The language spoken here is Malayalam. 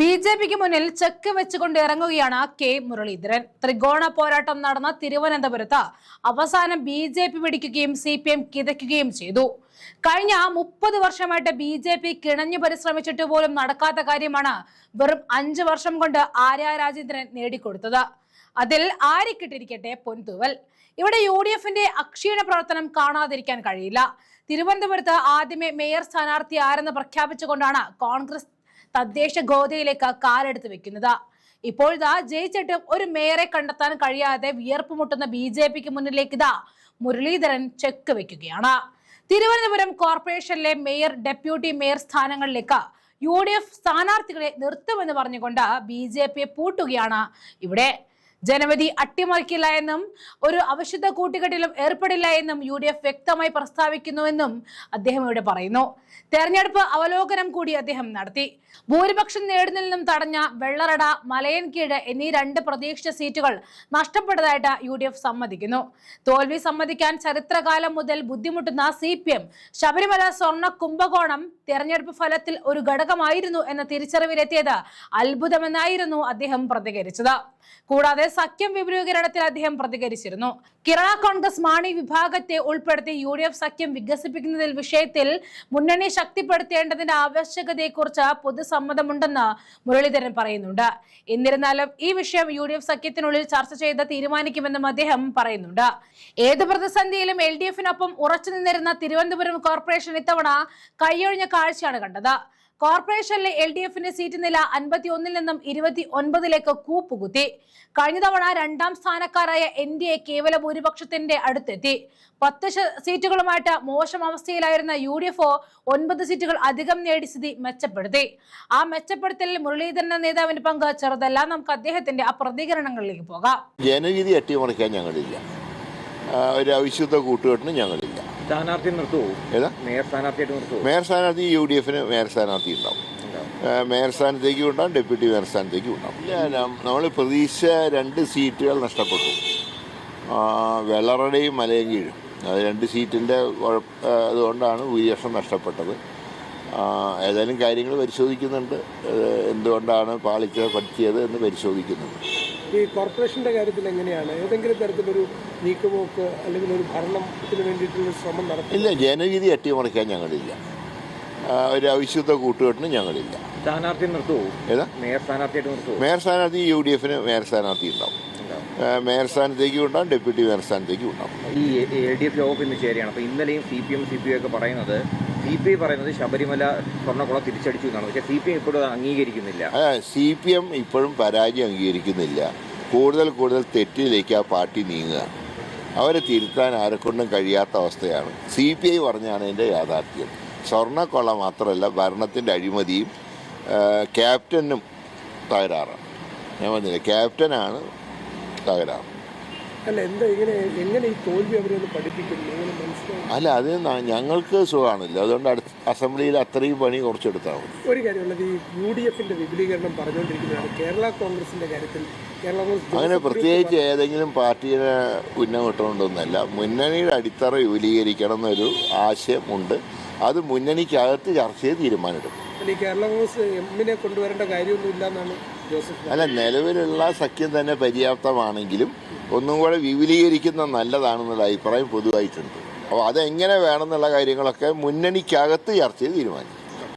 ബി ജെ പിക്ക് മുന്നിൽ ചെക്ക് വെച്ചുകൊണ്ട് ഇറങ്ങുകയാണ് കെ മുരളീധരൻ. ത്രികോണ പോരാട്ടം നടന്ന തിരുവനന്തപുരത്ത് അവസാനം ബി ജെ പി പിടിക്കുകയും സി പി എം കിതയ്ക്കുകയും ചെയ്തു. കഴിഞ്ഞ മുപ്പത് വർഷമായിട്ട് ബി ജെ പി കിണഞ്ഞു പരിശ്രമിച്ചിട്ട് പോലും നടക്കാത്ത കാര്യമാണ് വെറും അഞ്ച് വർഷം കൊണ്ട് ആര്യ രാജേന്ദ്രൻ നേടിക്കൊടുത്തത്. അതിൽ ആരിക്കിട്ടിരിക്കട്ടെ പൊൻതൂവൽ. ഇവിടെ യു ഡി എഫിന്റെ അക്ഷീണ പ്രവർത്തനം കാണാതിരിക്കാൻ കഴിയില്ല. തിരുവനന്തപുരത്ത് ആദ്യമേ മേയർ സ്ഥാനാർത്ഥി ആരെന്ന് പ്രഖ്യാപിച്ചുകൊണ്ടാണ് കോൺഗ്രസ് തദ്ദേശ ഗോതയിലേക്ക് കാലെടുത്ത് വെക്കുന്നത്. ഇപ്പോഴിതാ ജയിച്ചിട്ടും ഒരു മേയറെ കണ്ടെത്താൻ കഴിയാതെ വിയർപ്പ് മുട്ടുന്ന ബി ജെ പിക്ക് മുന്നിലേക്ക് ഇതാ മുരളീധരൻ ചെക്ക് വെക്കുകയാണ്. തിരുവനന്തപുരം കോർപ്പറേഷനിലെ മേയർ ഡെപ്യൂട്ടി മേയർ സ്ഥാനങ്ങളിലേക്ക് യു ഡി എഫ് സ്ഥാനാർത്ഥികളെ നിർത്തുമെന്ന് പറഞ്ഞുകൊണ്ട് ബി ജെ പിയെ പൂട്ടുകയാണ് ഇവിടെ. ജനവിധി അട്ടിമറിക്കില്ല എന്നും ഒരു അവശുദ്ധ കൂട്ടുകെട്ടിലും ഏർപ്പെടില്ല എന്നും യു ഡി എഫ് വ്യക്തമായി പ്രസ്താവിക്കുന്നുവെന്നും അദ്ദേഹം ഇവിടെ പറയുന്നു. തെരഞ്ഞെടുപ്പ് അവലോകനം കൂടി അദ്ദേഹം നടത്തി. ഭൂരിപക്ഷം നേടുന്നതിൽ തടഞ്ഞ വെള്ളറട മലയൻകീഴ് എന്നീ രണ്ട് പ്രതീക്ഷിച്ച സീറ്റുകൾ നഷ്ടപ്പെട്ടതായിട്ട് യു ഡി എഫ് സമ്മതിക്കുന്നു. തോൽവി സമ്മതിക്കാൻ ചരിത്രകാലം മുതൽ ബുദ്ധിമുട്ടുന്ന സി പി എം ശബരിമല സ്വർണ കുംഭകോണം തെരഞ്ഞെടുപ്പ് ഫലത്തിൽ ഒരു ഘടകമായിരുന്നു എന്ന തിരിച്ചറിവിലെത്തിയത് അത്ഭുതമെന്നായിരുന്നു അദ്ദേഹം പ്രതികരിച്ചത്. കൂടാതെ സഖ്യം വിപുലീകരണത്തിൽ അദ്ദേഹം പ്രതികരിച്ചിരുന്നു. കേരള കോൺഗ്രസ് മാണി വിഭാഗത്തെ ഉൾപ്പെടുത്തി യു ഡി എഫ് സഖ്യം വികസിപ്പിക്കുന്നതിൽ വിഷയത്തിൽ മുന്നണി ശക്തിപ്പെടുത്തേണ്ടതിന്റെ ആവശ്യകതയെക്കുറിച്ച് പൊതുസമ്മതമുണ്ടെന്ന് മുരളീധരൻ പറയുന്നുണ്ട്. എന്നിരുന്നാലും ഈ വിഷയം യു ഡി എഫ് സഖ്യത്തിനുള്ളിൽ ചർച്ച ചെയ്ത് തീരുമാനിക്കുമെന്നും അദ്ദേഹം പറയുന്നുണ്ട്. ഏത് പ്രതിസന്ധിയിലും എൽ ഡി എഫിനൊപ്പം ഉറച്ചു നിന്നിരുന്ന തിരുവനന്തപുരം കോർപ്പറേഷൻ ഇത്തവണ കൈയൊഴിഞ്ഞ കാഴ്ചയാണ് കണ്ടത്. കോർപ്പറേഷനിലെ എൽ ഡി എഫിന്റെ സീറ്റ് നില അൻപത്തി ഒന്നിൽ നിന്നും ഇരുപത്തി ഒൻപതിലേക്ക് കൂപ്പുകുത്തി. കഴിഞ്ഞ തവണ രണ്ടാം സ്ഥാനക്കാരായ എൻ ഡി എ കേവല ഭൂരിപക്ഷത്തിന്റെ അടുത്തെത്തി. പത്ത് സീറ്റുകളുമായിട്ട് മോശം അവസ്ഥയിലായിരുന്ന യു ഡി എഫ് ഒൻപത് സീറ്റുകൾ അധികം നേടി സ്ഥിതി മെച്ചപ്പെടുത്തി. ആ മെച്ചപ്പെടുത്തലിൽ മുരളീധരൻ നേതാവിന്റെ പങ്ക് ചെറുതല്ല. നമുക്ക് അദ്ദേഹത്തിന്റെ ആ പ്രതികരണങ്ങളിലേക്ക് പോകാം. ജനവിധി അട്ടിമറിക്കാൻ ഞങ്ങളില്ല. ഒരു അവിശുദ്ധ കൂട്ടുകെട്ടിന് ഞങ്ങളില്ല. സ്ഥാനാർത്ഥി ഏതാ? മേയർ സ്ഥാനാർത്ഥിയായിട്ട് നിർത്തുവോ? മേയർ സ്ഥാനാർത്ഥി യു ഡി എഫിന് മേയർ സ്ഥാനാർത്ഥി ഉണ്ടാവും. മേയർ സ്ഥാനത്തേക്കും ഉണ്ടാവും ഡെപ്യൂട്ടി മേയർ സ്ഥാനത്തേക്കും ഉണ്ടാവും നമ്മൾ പ്രതീക്ഷ രണ്ട് സീറ്റുകൾ നഷ്ടപ്പെട്ടു. വെള്ളറടയും മലയങ്കീഴും അത് രണ്ട് സീറ്റിന്റെ അതുകൊണ്ടാണ് ഭൂരിപക്ഷം നഷ്ടപ്പെട്ടത്. ഏതായാലും കാര്യങ്ങൾ പരിശോധിക്കുന്നുണ്ട്. എന്തുകൊണ്ടാണ് പാളിച്ച പറ്റിയത് എന്ന് പരിശോധിക്കുന്നുണ്ട്. ഈ കോർപ്പറേഷന്റെ കാര്യത്തിൽ എങ്ങനെയാണ്? ഏതെങ്കിലും തരത്തിലൊരു നീക്കുപോക്ക് അല്ലെങ്കിൽ ഒരു ഭരണത്തിന് വേണ്ടിയിട്ടുള്ള ശ്രമം നടത്തി ഇല്ല ജനവിധി അട്ടിമറിക്കാൻ ഞങ്ങളില്ല. ഒരു അവിശുദ്ധ കൂട്ടുകെട്ടിന് ഞങ്ങളില്ല. സ്ഥാനാർത്ഥി നിർത്തുവോ? ഏതാ? മേയർ സ്ഥാനാർത്ഥിയായിട്ട് നിർത്തുവോ? മേയർ സ്ഥാനാർത്ഥി യു ഡി എഫിന് മേയർ സ്ഥാനാർത്ഥി ഉണ്ടാവും. മേയർ സ്ഥാനത്തേക്കും ഉണ്ടാവും ഡെപ്യൂട്ടി മേയർ സ്ഥാനത്തേക്കും ഉണ്ടാവും. ഈ എൽ ഡി എഫ് യോഗം ഇന്ന് ചേരുകയാണ്. അപ്പോൾ ഇന്നലെയും C P M C P I ഒക്കെ പറയുന്നത് സി പി ഐ പറയുന്നത് ശബരിമല സ്വർണക്കുള തിരിച്ചടിച്ചു എന്നാണ്. പക്ഷേ സി പി ഐ ഇപ്പോഴും അംഗീകരിക്കുന്നില്ല. സി പി എം ഇപ്പോഴും പരാജയം അംഗീകരിക്കുന്നില്ല. കൂടുതൽ കൂടുതൽ തെറ്റിലേക്ക് ആ പാർട്ടി നീങ്ങുക. അവരെ തിരുത്താൻ ആരെക്കൊണ്ടും കഴിയാത്ത അവസ്ഥയാണ്. സി പി ഐ പറഞ്ഞാണ് അതിന്റെ യാഥാർത്ഥ്യം. സ്വർണക്കൊള്ള മാത്രമല്ല ഭരണത്തിന്റെ അഴിമതിയും ക്യാപ്റ്റനും തകരാറാണ്. ഞാൻ പറഞ്ഞില്ല ക്യാപ്റ്റനാണ് തകരാറ്. അല്ല എന്താ ഇങ്ങനെ എങ്ങനെ ഈ തോൽവി അവരെ ഒന്ന് പഠിപ്പിക്കുന്നു? എങ്ങനെ മനസ്സിലാവും അല്ല അത് ഞങ്ങൾക്ക് സുഖമാണില്ല. അതുകൊണ്ട് അടുത്ത അസംബ്ലിയിൽ അത്രയും പണി കുറച്ചെടുത്താൽ മതി. ഒരു കാര്യമുള്ളത് ഈ യു ഡി എഫിന്റെ വിപുലീകരണം പറഞ്ഞുകൊണ്ടിരിക്കുന്നതാണ്. കേരള കോൺഗ്രസിന്റെ കാര്യത്തിൽ കേരള കോൺഗ്രസ് അങ്ങനെ പ്രത്യേകിച്ച് ഏതെങ്കിലും പാർട്ടിയെ ഉന്നം കിട്ടണമെന്നൊന്നല്ല മുന്നണിയുടെ അടിത്തറ വിപുലീകരിക്കണം എന്നൊരു ആശയമുണ്ട്. അത് മുന്നണിക്കകത്ത് ചർച്ച ചെയ്ത് തീരുമാനമെടുക്കും. ഈ കേരള കോൺഗ്രസ് എമ്മിനെ കൊണ്ടുവരേണ്ട കാര്യമൊന്നുമില്ല എന്നാണ് ജോസഫ് അല്ല നിലവിലുള്ള സഖ്യം തന്നെ പര്യാപ്തമാണെങ്കിലും ഒന്നും കൂടെ വിപുലീകരിക്കുന്ന നല്ലതാണെന്നുള്ള അഭിപ്രായം പൊതുവായിട്ടുണ്ട്. അപ്പോൾ അതെങ്ങനെ വേണമെന്നുള്ള കാര്യങ്ങളൊക്കെ മുന്നണിക്കകത്ത് ചർച്ച ചെയ്ത് തീരുമാനിക്കും.